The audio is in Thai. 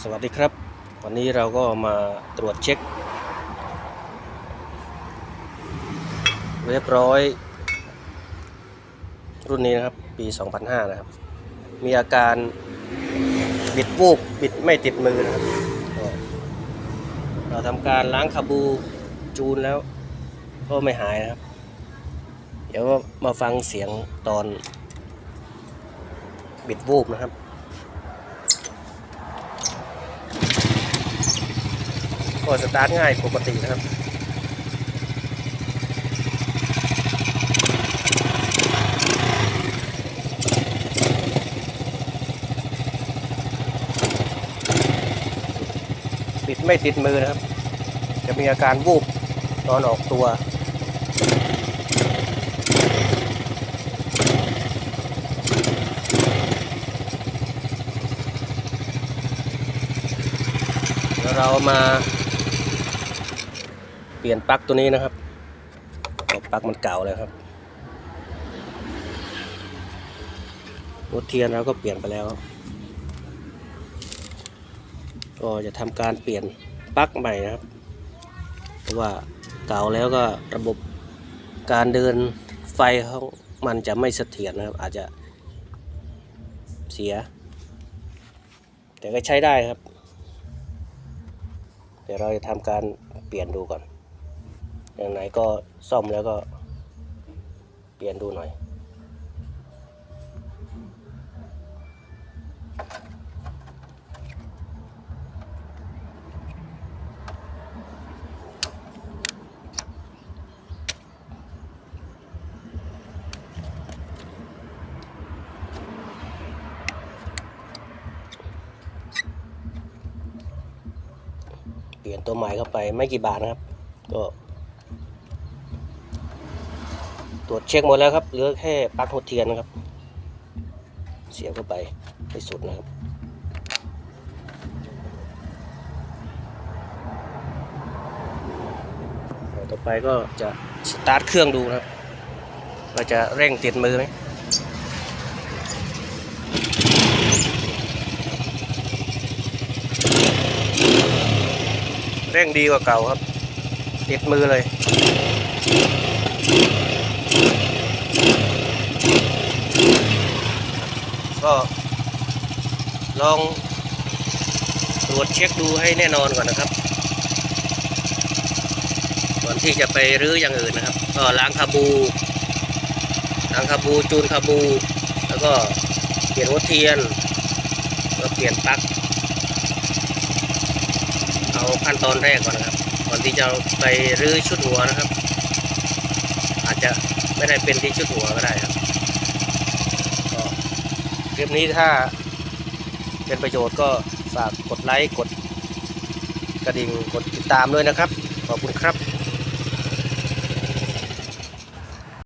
สวัสดีครับ วันนี้เราก็มาตรวจเช็ค เรียบร้อย รุ่นนี้นะครับ ปี 2005 นะครับ มีอาการบิดวูบบิดไม่ติดมือนะครับ เราทำการล้างคาบูจูนแล้ว ก็ไม่หายนะครับ เดี๋ยวมาฟังเสียงตอนบิดวูบนะครับ ก็สตาร์ทง่ายปกตินะครับปิดไม่ติดมือนะครับ จะมีอาการวูบตอนออกตัว เรามาเปลี่ยนปลั๊กตัวนี้นะครับปลั๊กมันเก่าแล้วครับหัวเทียนเราก็เปลี่ยนไปแล้ว ก็จะทำการเปลี่ยนปลั๊กใหม่นะครับ เพราะว่าเก่าแล้วก็ระบบการเดินไฟของมันจะไม่เสถียรนะครับ อาจจะเสีย แต่ก็ใช้ได้ครับ เดี๋ยวเราจะทำการเปลี่ยนดูก่อน อย่างไหนก็ซ่อมแล้วก็เปลี่ยนดูหน่อย เปลี่ยนตัวใหม่เข้าไปไม่กี่บาทนะครับ ก็ ตรวจเช็คหมดแล้วครับ เหลือแค่ปลั๊กหัวเทียนนะครับ เสียบเข้าไปให้สุดนะครับต่อไปก็จะสตาร์ทเครื่องดูนะครับว่าจะเร่งติดมือไหม เร่งดีกว่าเก่าครับ ติดมือเลย ก็ลองตรวจเช็คดูให้แน่นอนก่อนนะครับ ก่อนที่จะไปรื้ออย่างอื่นนะครับ ก็ล้างคาบูล้างคาบูจูนคาบู แล้วก็เปลี่ยนหัวเทียนแล้วเปลี่ยนปลั๊ก เอาขั้นตอนแรกก่อนนะครับ ก่อนที่จะไปรื้อชุดหัวนะครับ อาจจะไม่ได้เป็นที่ชุดหัวก็ได้ครับก็คลิปนี้ถ้าเป็นประโยชน์ก็ฝากกดไลค์กดกระดิ่งกดติดตามด้วยนะครับ ขอบคุณครับ